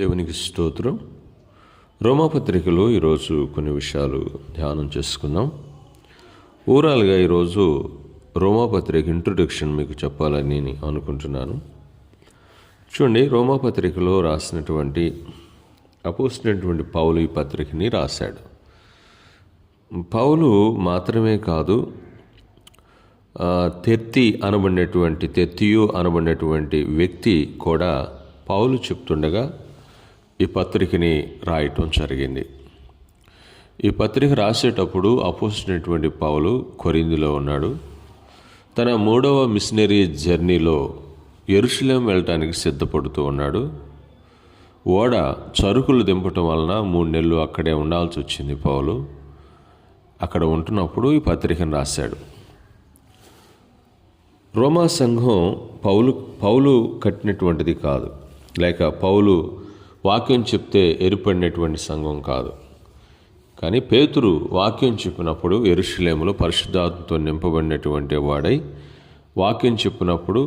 దేవునికి స్తోత్రం. రోమాపత్రికలో ఈరోజు కొన్ని విషయాలు ధ్యానం చేసుకున్నాం ఓవరాల్గా ఈరోజు రోమాపత్రిక ఇంట్రొడక్షన్ మీకు చెప్పాలని నేను అనుకుంటున్నాను. చూడండి రోమాపత్రికలో రాసినటువంటి అపోసినటువంటి పౌలు ఈ పత్రికని రాశాడు. పౌలు మాత్రమే కాదు తెత్తి అనబడినటువంటి తెత్తియు అనబడినటువంటి వ్యక్తి కూడా పౌలు చెప్తుండగా ఈ పత్రికని రాయటం జరిగింది. ఈ పత్రిక రాసేటప్పుడు అపోసినటువంటి పౌలు కొరిందులో ఉన్నాడు. తన మూడవ మిషనరీ జర్నీలో ఎరుషులేం వెళ్ళటానికి సిద్ధపడుతూ ఉన్నాడు. ఓడ చరుకులు దింపటం వలన మూడు నెలలు అక్కడే ఉండాల్సి వచ్చింది పౌలు. అక్కడ ఉంటున్నప్పుడు ఈ పత్రికను రాశాడు. రోమా సంఘం పౌలు పౌలు కట్టినటువంటిది కాదు. లేక పౌలు వాక్యం చెప్తే ఏర్పడినటువంటి సంఘం కాదు. కానీ పేతురు వాక్యం చెప్పినప్పుడు ఎరుషులేములో పరిశుద్ధాత్మతో నింపబడినటువంటి వాడై వాక్యం చెప్పినప్పుడు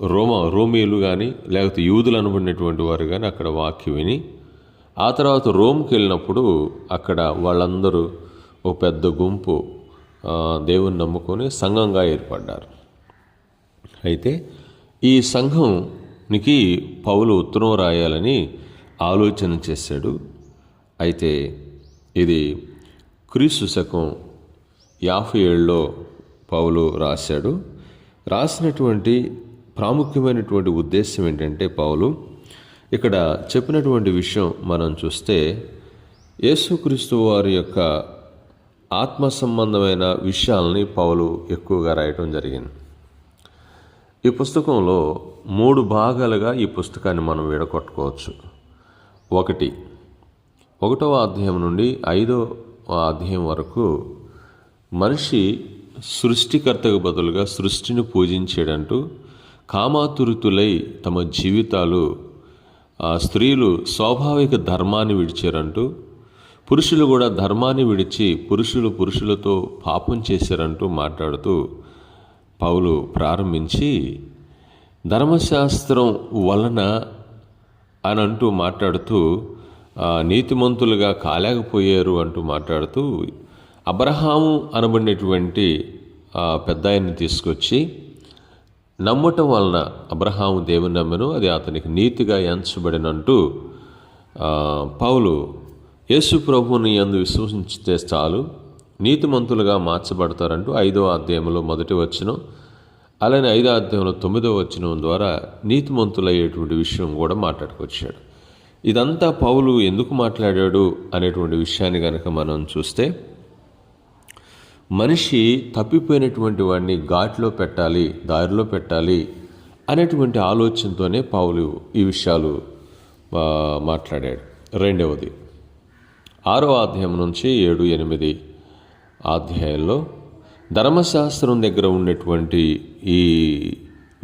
రోమ రోమీయులు కానీ లేకపోతే యూదులు అనబడినటువంటి వారు కానీ అక్కడ వాక్యం విని ఆ తర్వాత రోమ్కి వెళ్ళినప్పుడు అక్కడ వాళ్ళందరూ ఒక పెద్ద గుంపు దేవుని నమ్ముకొని సంఘంగా ఏర్పడ్డారు. అయితే ఈ సంఘంనికి పౌలు ఉత్తరం రాయాలని ఆలోచన చేశాడు. అయితే ఇది క్రీస్తు శకం యాభై ఏళ్ళలో పౌలు రాశాడు. రాసినటువంటి ప్రాముఖ్యమైనటువంటి ఉద్దేశం ఏంటంటే పౌలు ఇక్కడ చెప్పినటువంటి విషయం మనం చూస్తే యేసుక్రీస్తు వారి యొక్క ఆత్మ సంబంధమైన విషయాలని పౌలు ఎక్కువగా రాయటం జరిగింది. ఈ పుస్తకంలో మూడు భాగాలుగా ఈ పుస్తకాన్ని మనం విడగొట్టుకోవచ్చు. ఒకటి. ఒకటవ అధ్యాయం నుండి ఐదో అధ్యాయం వరకు మనిషి సృష్టికర్తకు బదులుగా సృష్టిని పూజించేడంటూ కామాతురుతులై తమ జీవితాలు ఆ స్త్రీలు స్వాభావిక ధర్మాన్ని విడిచారంటూ పురుషులు కూడా ధర్మాన్ని విడిచి పురుషులు పురుషులతో పాపం చేశారంటూ మాట్లాడుతూ పౌలు ప్రారంభించి ధర్మశాస్త్రం వలన అని అంటూ మాట్లాడుతూ నీతిమంతులుగా కాలేకపోయారు అంటూ మాట్లాడుతూ అబ్రహాము అనబడినటువంటి పెద్ద ఆయన్ని తీసుకొచ్చి నమ్మటం వలన అబ్రహాము దేవుని నమ్మెను అది అతనికి నీతిగా ఎంచబడినంటూ పౌలు యేసు ప్రభుని యందు విశ్వసించితే చాలు నీతిమంతులుగా మార్చబడతారంటూ ఐదో అధ్యాయంలో మొదటి వచ్చిన అలానే ఐదో అధ్యాయంలో తొమ్మిదో వచనం ద్వారా నీతిమంతులయ్యేటువంటి విషయం కూడా మాట్లాడుకొచ్చాడు. ఇదంతా పౌలు ఎందుకు మాట్లాడాడు అనేటువంటి విషయాన్ని కనుక మనం చూస్తే మనిషి తప్పిపోయినటువంటి వాడిని ఘాట్లో పెట్టాలి దారిలో పెట్టాలి అనేటువంటి ఆలోచనతోనే పౌలు ఈ విషయాలు మాట్లాడాడు. రెండవది ఆరో అధ్యాయం నుంచి ఏడు ఎనిమిది అధ్యాయంలో ధర్మశాస్త్రం దగ్గర ఉన్నటువంటి ఈ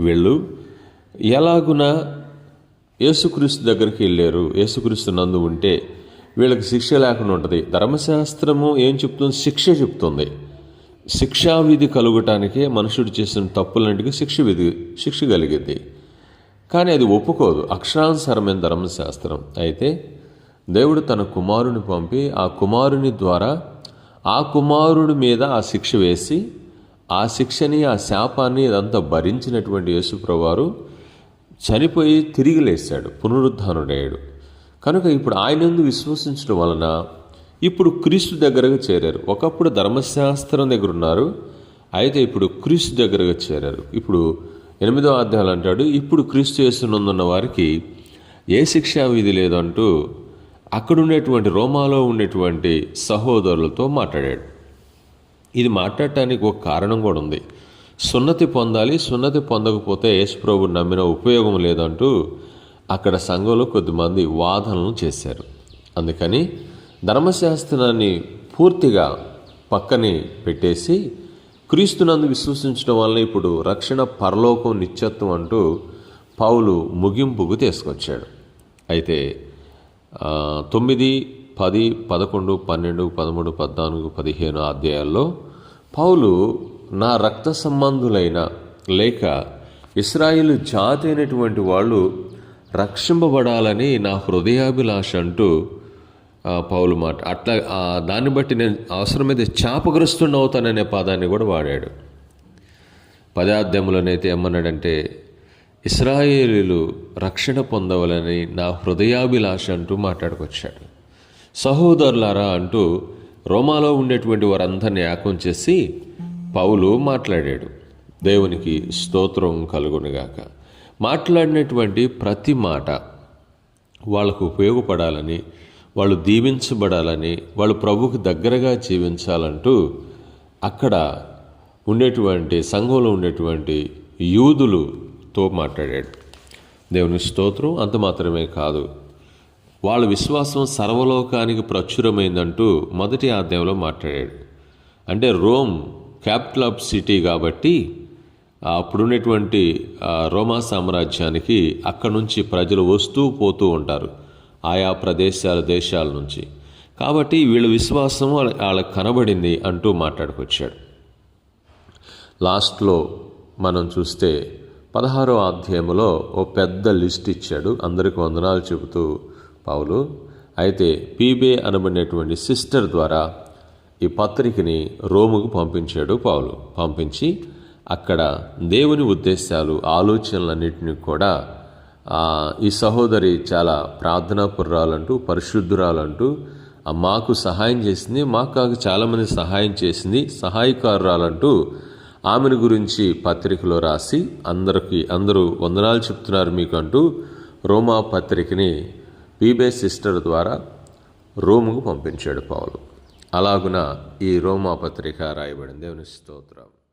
వీళ్ళు ఎలాగున యేసుక్రీస్తు దగ్గరికి వెళ్ళారు? యేసుక్రీస్తు నందు ఉంటే వీళ్ళకి శిక్ష లేకుండా ఉంటుంది. ధర్మశాస్త్రము ఏం చెప్తుంది? శిక్ష చెప్తుంది. శిక్షా విధి కలుగటానికే మనుషుడు చేసిన తప్పులన్నిటికీ శిక్ష విధి శిక్ష కలిగింది. కానీ అది ఒప్పుకోదు. అక్షరానుసరమైన ధర్మశాస్త్రం. అయితే దేవుడు తన కుమారుని పంపి ఆ కుమారుని ద్వారా ఆ కుమారుడి మీద ఆ శిక్ష వేసి ఆ శిక్షని ఆ శాపాన్ని ఇదంతా భరించినటువంటి యేసుప్రవారు చనిపోయి తిరిగి లేచాడు పునరుద్ధానుడయ్యాడు కనుక ఇప్పుడు ఆయనందు విశ్వసించడం వలన ఇప్పుడు క్రీస్తు దగ్గరకు చేరారు. ఒకప్పుడు ధర్మశాస్త్రం దగ్గర ఉన్నారు. అయితే ఇప్పుడు క్రీస్తు దగ్గరకు చేరారు. ఇప్పుడు ఎనిమిదో అధ్యాయులు అంటాడు ఇప్పుడు క్రీస్తు చేస్తున్నందున్న వారికి ఏ శిక్షా విధి లేదంటూ అక్కడున్నటువంటి రోమాలో ఉండేటువంటి సహోదరులతో మాట్లాడాడు. ఇది మాట్లాడటానికి ఒక కారణం కూడా ఉంది. సున్నతి పొందాలి సున్నతి పొందకపోతే యేసుప్రభు నమ్మిన ఉపయోగం లేదంటూ అక్కడ సంఘంలో కొద్దిమంది వాదనలు చేశారు. అందుకని ధర్మశాస్త్రాన్ని పూర్తిగా పక్కని పెట్టేసి క్రీస్తునందు విశ్వసించడం వలన ఇప్పుడు రక్షణ పరలోకం నిత్యత్వం అంటూ పౌలు ముగింపుకు తీసుకొచ్చాడు. అయితే తొమ్మిది పది పదకొండు పన్నెండు పదమూడు పద్నాలుగు పదిహేను అధ్యాయాల్లో పౌలు నా రక్త సంబంధులైన లేక ఇస్రాయిల్ జాతి అయినటువంటి వాళ్ళు రక్షింపబడాలని నా హృదయాభిలాష అంటూ పౌలు మాట. అట్లా దాన్ని బట్టి నేను అవసరమైతే శాపగ్రస్తుని అవుతాననే పదాన్ని కూడా వాడాడు. పదార్థములనైతే ఏమన్నాడంటే ఇస్రాయేలీలు రక్షణ పొందవలని నా హృదయాభిలాష అంటూ మాట్లాడుకొచ్చాడు. సహోదరులారా అంటూ రోమాలో ఉండేటువంటి వారందరినీ ఏకం చేసి పౌలు మాట్లాడాడు. దేవునికి స్తోత్రం కలుగునుగాక. మాట్లాడినటువంటి ప్రతి మాట వాళ్ళకు ఉపయోగపడాలని వాళ్ళు దీవించబడాలని వాళ్ళు ప్రభుకు దగ్గరగా జీవించాలంటూ అక్కడ ఉండేటువంటి సంఘంలో ఉండేటువంటి యూదులు తో మాట్లాడాడు. దేవుని స్తోత్రం అంత మాత్రమే కాదు. వాళ్ళ విశ్వాసం సర్వలోకానికి ప్రచురమైందంటూ మొదటి అధ్యాయంలో మాట్లాడాడు. అంటే రోమ్ క్యాపిటల్ ఆఫ్ సిటీ కాబట్టి అప్పుడున్నటువంటి రోమా సామ్రాజ్యానికి అక్కడి నుంచి ప్రజలు వస్తూ పోతూ ఉంటారు. ఆయా ప్రదేశాల దేశాల నుంచి. కాబట్టి వీళ్ళ విశ్వాసం వాళ్ళకి కనబడింది అంటూ మాట్లాడుకొచ్చాడు. లాస్ట్లో మనం చూస్తే పదహారో అధ్యాయంలో ఓ పెద్ద లిస్ట్ ఇచ్చాడు. అందరికి వందనాలు చెబుతూ పౌలు అయితే పీబే అనబడినటువంటి సిస్టర్ ద్వారా ఈ పత్రికని రోముకు పంపించాడు పౌలు. పంపించి అక్కడ దేవుని ఉద్దేశాలు ఆలోచనలన్నింటినీ కూడా ఈ సహోదరి చాలా ప్రార్థనాపురాలంటూ పరిశుద్ధురాలంటూ మాకు సహాయం చేసింది మాకు కాక చాలామంది సహాయం చేసింది సహాయకారురాలంటూ ఆమెను గురించి పత్రికలో రాసి అందరికి అందరూ వందనాలు చెప్తున్నారు మీకు అంటూ రోమా పత్రికని బీబే సిస్టర్ ద్వారా రోముకు పంపించాడు పౌలు. అలాగున ఈ రోమా పత్రిక రాయబడింది. దేవుని స్తోత్రం.